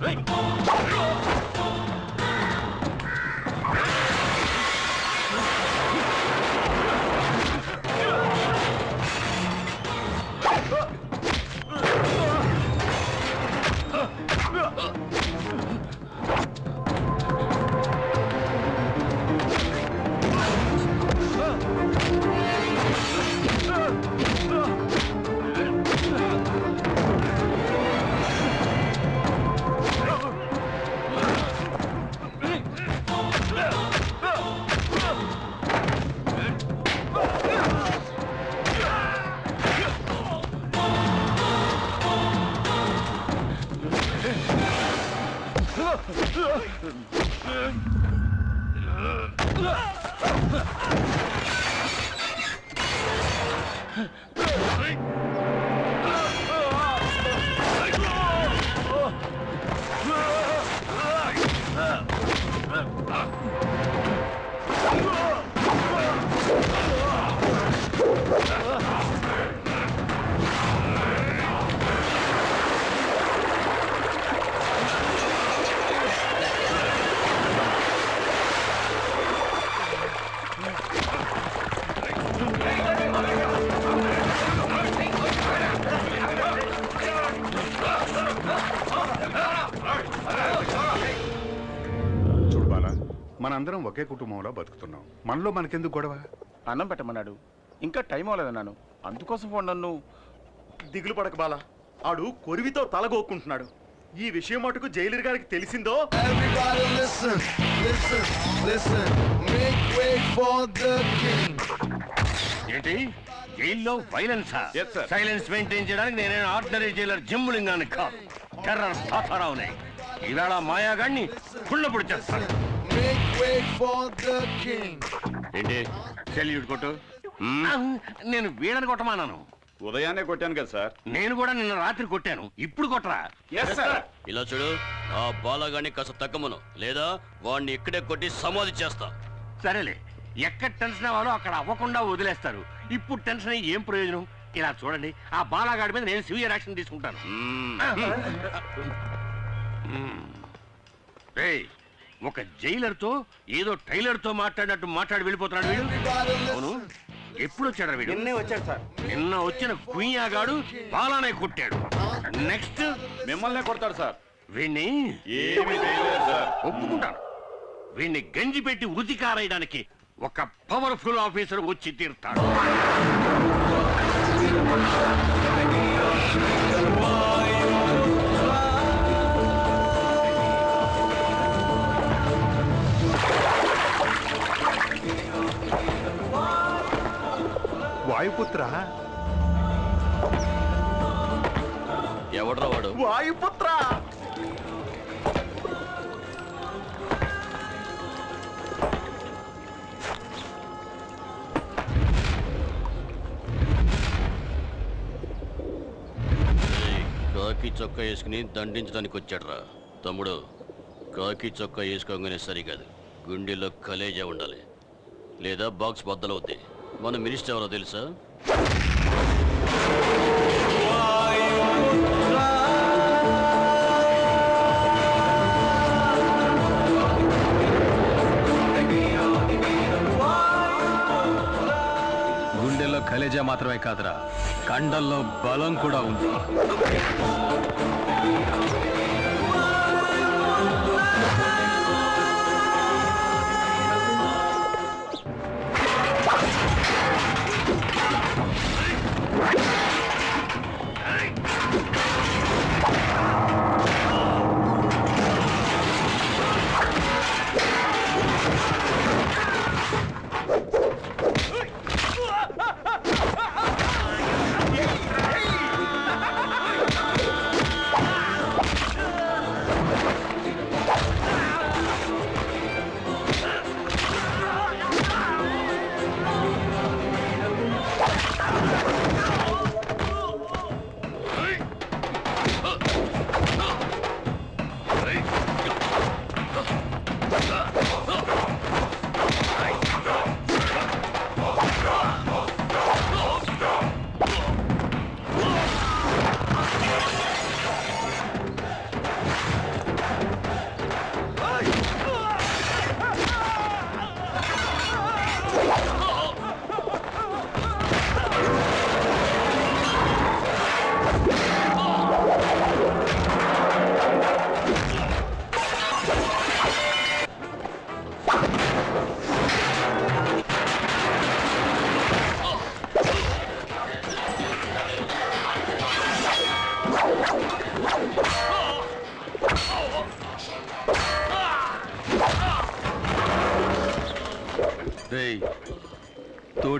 哎，哦。చూడు ఒకే కుటుంబంలో బతుకుతున్నాం మనలో మనకెందుకు గొడవ? అన్నం పెట్టమన్నాడు. ఇంకా టైం అవ్వలేదన్నాను అందుకోసం ఫోన్ నన్ను దిగులు పడక బాల. ఆడు కొరివితో తలగోక్కుంటున్నాడు ఈ విషయం మటుకు జైలర్ గారికి తెలిసిందో. ఏంటి? జైల్లో వైలెన్సా Yes, sir. సైలెన్స్ మెయింటైన్ చేయడానికి నేనే ఆర్డినరీ జైలర్ జిమ్ములింగాన్ని కాదు. టెర్రర్ తాతారావునే. ఈవేళ మాయాగాడిని కుళ్ళపుడు చేస్తాను. Make way for the king. ఏంటి సెల్యూట్ కొట్టు నేను వీడని కొట్టమానాను ఉదయాన్నే కొట్టాను కదా సార్. నేను కూడా నిన్న రాత్రి కొట్టాను. ఇప్పుడు కొట్టరా? ఇలా చూడు ఆ బాలగాన్ని కాస్త తగ్గమను. లేదా వాడిని ఇక్కడే కొట్టి సమాధి చేస్తా. సరేలే. ఎక్కడ టెన్షన్ అవ్వాలో అక్కడ అవ్వకుండా వదిలేస్తారు. ఇప్పుడు టెన్షన్ అయ్యి ఏం ప్రయోజనం? ఇలా చూడండి. ఆ బాలాగాడి మీద నేను సివియర్ యాక్షన్ తీసుకుంటాను. ఒక జైలర్తో ఏదో టైలర్తో మాట్లాడినట్టు మాట్లాడి వెళ్ళిపోతున్నాడు వీడు. అవును. ఎప్పుడు వచ్చాడు వీడు? నిన్నే వచ్చాడు సార్. నిన్న వచ్చిన కుయ్యాగాడు బాలానే కొట్టాడు. నెక్స్ట్ మిమ్మల్నే కొడతాడు సార్. వీణ్ణి ఏమీ చేయలేదు సార్. ఒప్పుకుంటాను. వీణ్ణి గంజి పెట్టి ఉతి కారేయడానికి ఒక పవర్ఫుల్ ఆఫీసర్ వచ్చి తీరుతాడు. వాయుపుత్ర? ఎవడ్రా వాడు? వాయుపుత్ర? కాకి చొక్కా వేసుకుని దండించడానికి వచ్చాడ్రా. తమ్ముడు కాకి చొక్కా వేసుకోగానే సరికాదు. గుండెలో కలేజా ఉండాలి. లేదా బాక్స్ బద్దలవుద్ది. మన మినిస్టర్ ఎవరో తెలుసా? గుండెల్లో కలేజా మాత్రమే కాదురా కండల్లో బలం కూడా ఉంది.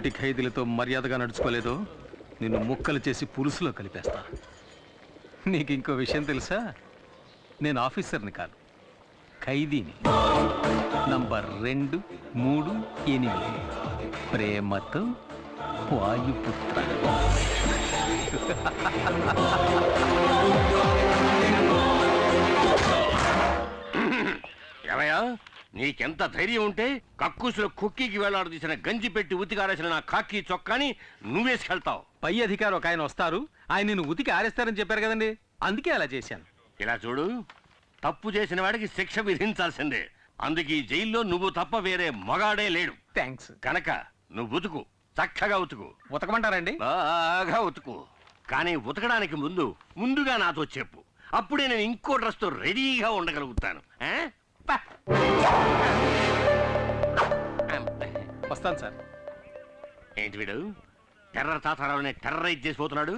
తోటి ఖైదీలతో మర్యాదగా నడుచుకోలేదో నిన్ను ముక్కలు చేసి పులుసులో కలిపేస్తా. నీకు ఇంకో విషయం తెలుసా? నేను ఆఫీసర్ని కాదు ఖైదీని. నంబర్ రెండు మూడు ఎనిమిది. ప్రేమతో వాయుపుత్ర. ఏమయ్యా? నీకెంత ధైర్యం ఉంటే కక్కుసులో కుక్కీకి వేలాడదీసిన గంజి పెట్టి ఉతికారేసిన నా కాకి చొక్కాని నువ్వేసుకెళ్తావు పై అధికారి ఒక ఆయన వస్తారు. ఆయన నిన్ను ఉతికి ఆరేస్తారని చెప్పారు కదండి. అందుకే అలా చేశాను. ఇలా చూడు తప్పు చేసిన వాడికి శిక్ష విధించాల్సిందే. అందుకే ఈ జైల్లో నువ్వు తప్ప వేరే మగాడే లేడు. థ్యాంక్స్ కనుక నువ్వు ఉతుకు. చక్కగా ఉతుకు. ఉతకమంటారండి? బాగా ఉతుకు. కానీ ఉతకడానికి ముందు ముందుగా నాతో చెప్పు. అప్పుడే నేను ఇంకో డ్రెస్తో రెడీగా ఉండగలుగుతాను. వస్తాను సార్. ఏంటి వీడు? టెర్రర్ తాతారావుని టెర్రరైజ్ చేసిపోతున్నాడు?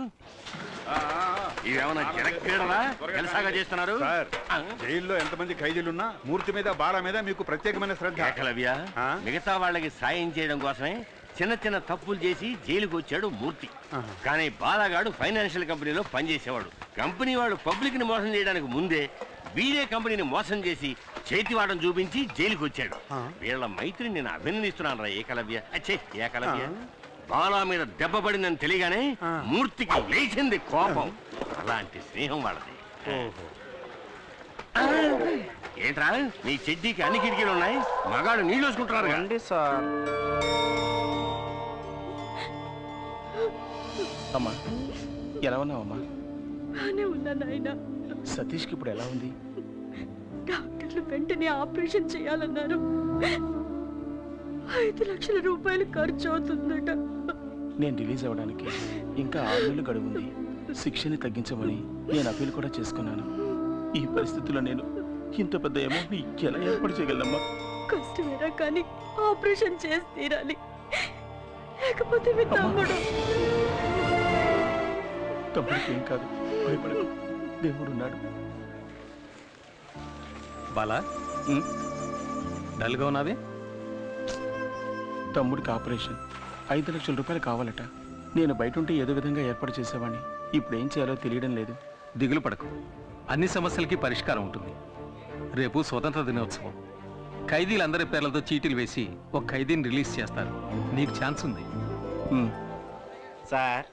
ఇవేమన్నా జనక్రీడలా జలసాగా చేస్తున్నారు? జైల్లో ఎంతమంది ఖైదీలున్నా మూర్తి మీద బాల మీద మీకు ప్రత్యేకమైన శ్రద్ధ. ఏకలవ్య? మిగతా వాళ్ళకి సాయం చేయడం కోసమే చిన్న చిన్న తప్పులు చేసి జైలుకు వచ్చాడు మూర్తి. కానీ బాలాగాడు ఫైనాన్షియల్ కంపెనీలో పనిచేసేవాడు. కంపెనీ వాడు పబ్లిక్ని మోసం చేయడానికి ముందే వీడే కంపెనీని మోసం చేసి చేతివాటం చూపించి జైలుకు వచ్చాడు వీళ్ళ మైత్రిని నేను అభినందిస్తున్నాను రా ఏకలవ్య అచ్చే ఏకలవ్య బాలా మీద దెబ్బ పడిందని తెలియగానే మూర్తికి లేచింది కోపం. అలాంటి స్నేహం వాళ్ళది. ఏంట్రా నీ చెడ్డీకి అన్ని కిటికీలు ఉన్నాయి? మగాడు నీళ్ళు వేసుకుంటున్నారు సార్. అమ్మా ఎలా ఉన్నావమ్మా? బానే ఉన్నా నాయన. సతీష్కి ఇప్పుడు ఎలా ఉంది? డాక్టర్లు వెంటనే ఆపరేషన్ చేయాలన్నారు. ఐదు లక్షల రూపాయలు ఖర్చు అవుతుందట. నేను రిలీజ్ అవ్వడానికి ఇంకా ఆరు నెలలు గడువు ఉంది శిక్షని తగ్గించమని నేను అప్పీల్ కూడా చేసుకున్నాను. ఈ పరిస్థితుల్లో నేను ఇంత పెద్ద అమౌంట్ని ఎలా ఏర్పాటు చేయగలమ్మా కష్టమేరా కానీ ఆపరేషన్ చేసి తీరాలి. లేకపోతే మీ తమ్ముడు. తమ్ముడికి ఏం కాదు. భయపడకు. దేవుడు ఉన్నాడు బాలా? డల్గా ఉన్నావే? తమ్ముడికి ఆపరేషన్. ఐదు లక్షల రూపాయలు కావాలట. నేను బయట ఉంటే ఏదో విధంగా ఏర్పాటు చేసేవాడిని ఇప్పుడు ఏం చేయాలో తెలియడం లేదు. దిగులు పడకు. అన్ని సమస్యలకి పరిష్కారం ఉంటుంది. రేపు స్వతంత్ర దినోత్సవం. ఖైదీలందరి పేర్లతో చీటీలు వేసి ఒక ఖైదీని రిలీజ్ చేస్తారు. నీకు ఛాన్స్ ఉంది. సార్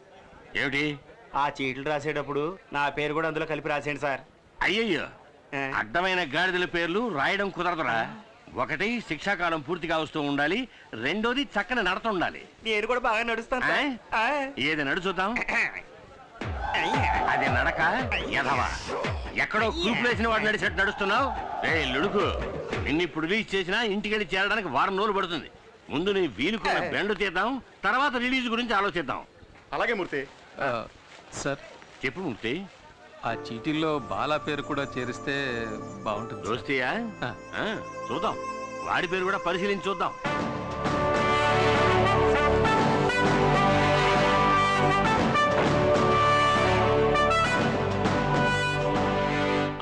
ఏమిటి? ఆ చీట్లు రాసేటప్పుడు నా పేరు కూడా అందులో కలిపి రాసేయండి సార్. అయ్యయ్యో. ఏ? అడ్డమైన గాడిదల పేర్లు రాయడం కుదరదురా. ఒకటి శిక్షాకాలం పూర్తిగా వస్తూ ఉండాలి. రెండోది చక్కని నడత ఉండాలి. నేను కూడా బాగా నడుస్తాను సార్. ఏ? ఆ. ఏది నడు చూద్దాం? అది నడక ఎదవా ఎక్కడో కూపులేసిన వాడు నడిచినట్టు నడుస్తున్నావు? రే లుడుకు. నిన్ను ఇప్పుడు రిలీజ్ చేసినా ఇంటికెళ్ళి చేరడానికి వారం రోజులు పడుతుంది. ముందు నీ వీలుకున్న బెండు తీద్దాం తర్వాత రిలీజ్ గురించి ఆలోచిద్దాం. అలాగే మూర్తి. సార్ చెప్పు ముక్తి ఆ చీటీల్లో బాలా పేరు కూడా చేరిస్తే బాగుంటుంది. దోస్తీయా? ఆ. ఆ, చూద్దాం. వాడి పేరు కూడా పరిశీలించి చూద్దాం.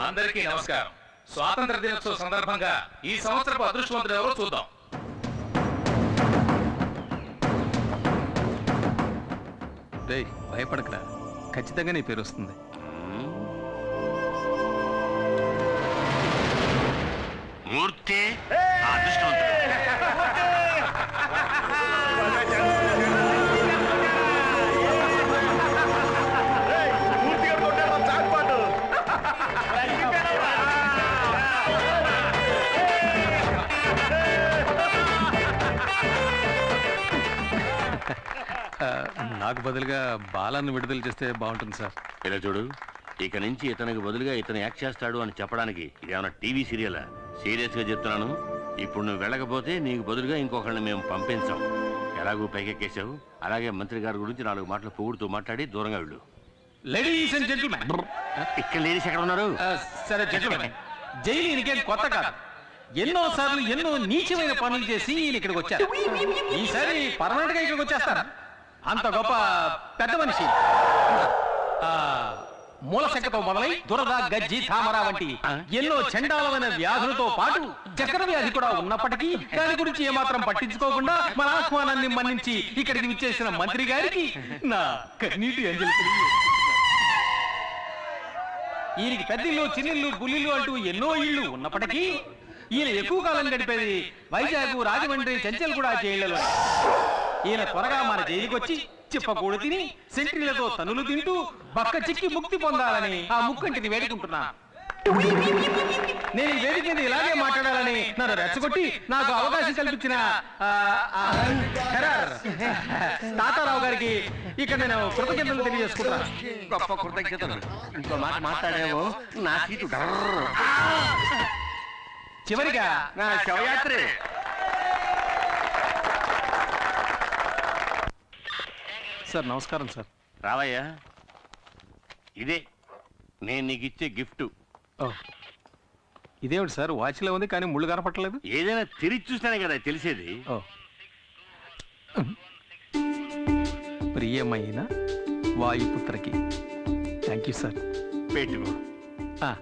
అందరికీ నమస్కారం. స్వాతంత్ర దినోత్సవ సందర్భంగా ఈ సంవత్సరపు అదృష్టవంతుడు ఎవరో చూద్దాం. భయపడకరా. ఖచ్చితంగా నీ పేరు వస్తుంది. మూర్తి అదృష్టవంతుడు. నాకు బదులుగా బాలాన్ని విడుదల చేస్తే బాగుంటుంది సార్. ఇలా చూడు ఇక నుంచి ఇతనికి బదులుగా ఇతను యాక్ట్ చేస్తాడు అని చెప్పడానికి ఇదేమన్నా టీవీ సీరియలా? సీరియస్గా చెప్తున్నాను. ఇప్పుడు నువ్వు వెళ్ళకపోతే నీకు బదులుగా ఇంకొకరిని మేము పంపించాం. ఎలాగూ పైకెక్కేశావు? అలాగే మంత్రి గారి గురించి నాలుగు మాటలు పొగుడుతూ మాట్లాడి దూరంగా వెళ్ళు. లేడీస్ అండ్ జెంటిల్మెన్ ఇక్కడ లేడీస్ ఎక్కడ ఉన్నారు? సరే జెంటిల్మెన్ జైలు ఈయనకేం కొత్త కాదు. ఎన్నో సార్లు ఎన్నో నీచమైన పనులు చేసి ఇక్కడికి వచ్చారు. ఈసారి పర్మనెంట్గా ఇక్కడికి వచ్చేస్తారు? అంత గొప్ప పెద్ద మనిషి. ఆ, మూల శంకతో మొదలై దురద గజ్జి తామర వంటి ఎన్నో చండాలమైన వ్యాధులతో పాటు చక్కెర వ్యాధి కూడా ఉన్నప్పటికీ దాని గురించి ఏమాత్రం పట్టించుకోకుండా మన ఆహ్వానాన్ని మన్నించి ఇక్కడికి విచ్చేసిన మంత్రి గారికి నా కన్నీటి అంజలి తెలియజేస్తున్నాను. ఈయనకి పెద్దిల్లు చిన్నిల్లు బుల్లిల్లు అంటూ ఎన్నో ఇళ్ళు ఉన్నప్పటికీ ఈయన ఎక్కువ కాలం గడిపేది వైజాగ్ రాజమండ్రి చెంచల్ కూడా జైళ్ళలో ఈయన త్వరగా మన జైలుకి వచ్చి చిప్పకూడు తిని సెంట్రీలతో తనులు తింటూ బక్క చిక్కి ముక్తి పొందాలని ఆ ముక్కంటిని వేడుకుంటున్నా. నేను వేదిక మీద ఇలాగే మాట్లాడాలని నన్ను రెచ్చగొట్టి నాకు అవకాశం కల్పించిన తాతారావు గారికి ఇక్కడ నేను కృతజ్ఞతలు తెలియజేసుకుంటాను గొప్ప కృతజ్ఞతలు. ఇంకో మాట మాట్లాడేవో నా సీటు. చివరిగా నా శవయాత్రే. సార్ నమస్కారం సార్. రావయ్యా ఇదే నేను నీకు ఇచ్చే గిఫ్ట్. ఓ ఇదేమిటి సార్ వాచ్లో ఉంది కానీ ముళ్ళు కనపట్టలేదు? ఏదైనా తిరిగి చూస్తేనే కదా తెలిసేది. ఓ. ప్రియమైన వాయుపుత్రకి. Thank you sir. పెట్టుకో. ఆ,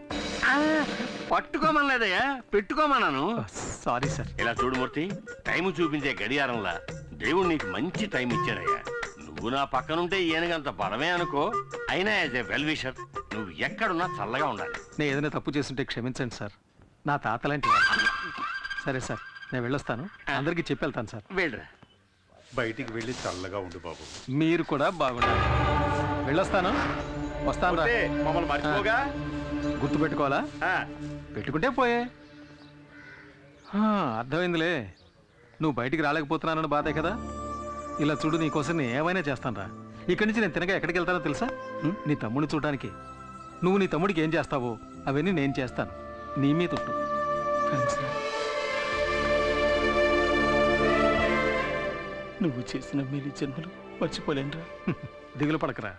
ఆ, పట్టుకోమనలేదయ్యా పెట్టుకోమన్నాను. Sorry sir. ఇలా చూడు మూర్తి టైం చూపించే గడియారంలా దేవుడు నీకు మంచి టైం ఇచ్చాడయ్యా నువ్వు నా పక్కనుంటే ఈయనకంత పడమే అనుకో. అయినా యాజ్ ఏ వెల్ విషర్ నువ్వు ఎక్కడున్నా చల్లగా ఉండాలి. నేను ఏదైనా తప్పు చేస్తుంటే క్షమించండి సార్. నా తాత లాంటి వాడు. సరే సార్ నేను వెళ్ళొస్తాను. అందరికీ చెప్పి వెళ్తాను సార్. వెళ్ళరా. బయటికి వెళ్ళి చల్లగా ఉండు బాబు. మీరు కూడా బాగుండాలి. వెళ్ళొస్తాను. వస్తాను రా. అంటే మమ్మల్ని మర్చిపోగా? గుర్తు పెట్టుకోవాలా ఆ, పెట్టుకుంటే పోయే. ఆ, అర్థమైందిలే. నువ్వు బయటికి రాలేకపోతున్నానని బాధే కదా? ఇలా చూడు నీకోసం నేను ఏమైనా చేస్తాను రా ఇక్కడి నుంచి నేను తినగా ఎక్కడికి వెళ్తానో తెలుసా? ఉం? నీ తమ్ముడిని చూడడానికి. నువ్వు నీ తమ్ముడికి ఏం చేస్తావో అవన్నీ నేను చేస్తాను. నీ మీద ఉంటు రా. నువ్వు చేసిన మేలు జన్మలు మర్చిపోలేనురా. దిగులు పడకరా.